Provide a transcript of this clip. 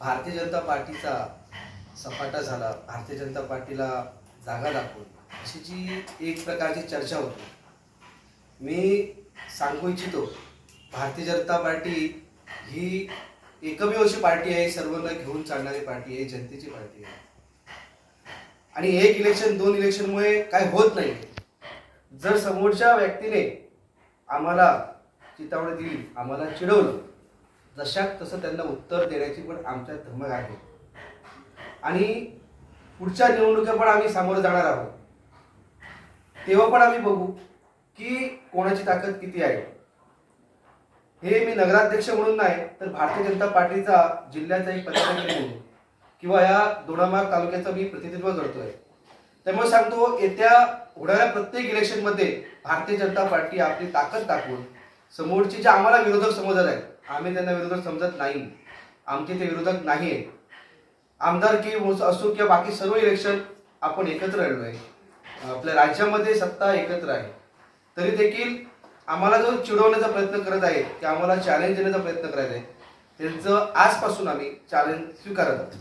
भारतीय जनता पार्टीचा सपाटा झाला भारतीय जनता पार्टीला जागा दाखवून. अशी जी एक प्रकारची चर्चा होती. मी सांगू इच्छितो भारतीय जनता पार्टी ही एकमेव अशी पार्टी आहे सर्वांना घेऊन चालणारी पार्टी आहे जनतेची पार्टी आहे. आणि एक इलेक्शन दोन इलेक्शनमुळे काय होत नाही. जर समोरच्या व्यक्तीने आम्हाला चितावणी दिली आम्हाला चिडवलं तशात तसं त्यांना उत्तर देण्याची पण आमच्या धमक आहे. आणि पुढच्या निवडणुका पण आम्ही सामोरं जाणार आहोत. तेव्हा पण आम्ही बघू की कोणाची ताकद किती आहे. हे मी नगराध्यक्ष म्हणून नाही तर भारतीय जनता पार्टीचा जिल्ह्याचा एक पदाधिकारी म्हणून किंवा या दोडामार्ग तालुक्याचं मी प्रतिनिधित्व करतोय. त्यामुळे सांगतो येत्या होणाऱ्या प्रत्येक इलेक्शनमध्ये भारतीय जनता पार्टी आपली ताकद दाखवून समोरचे जे आम्हाला विरोधक समजत आहेत आम्ही त्यांना विरोधक समजत नाही. आमचे ते विरोधक नाही आहेत आमदारकी असो किंवा बाकी सर्व इलेक्शन आपण एकत्र आलो आहे आपल्या राज्यामध्ये सत्ता एकत्र आहे. तरी देखील आम्हाला जो चिडवण्याचा प्रयत्न करत आहेत की आम्हाला चॅलेंज देण्याचा प्रयत्न करत आहे त्यांचं आजपासून आम्ही चॅलेंज स्वीकारत आहोत.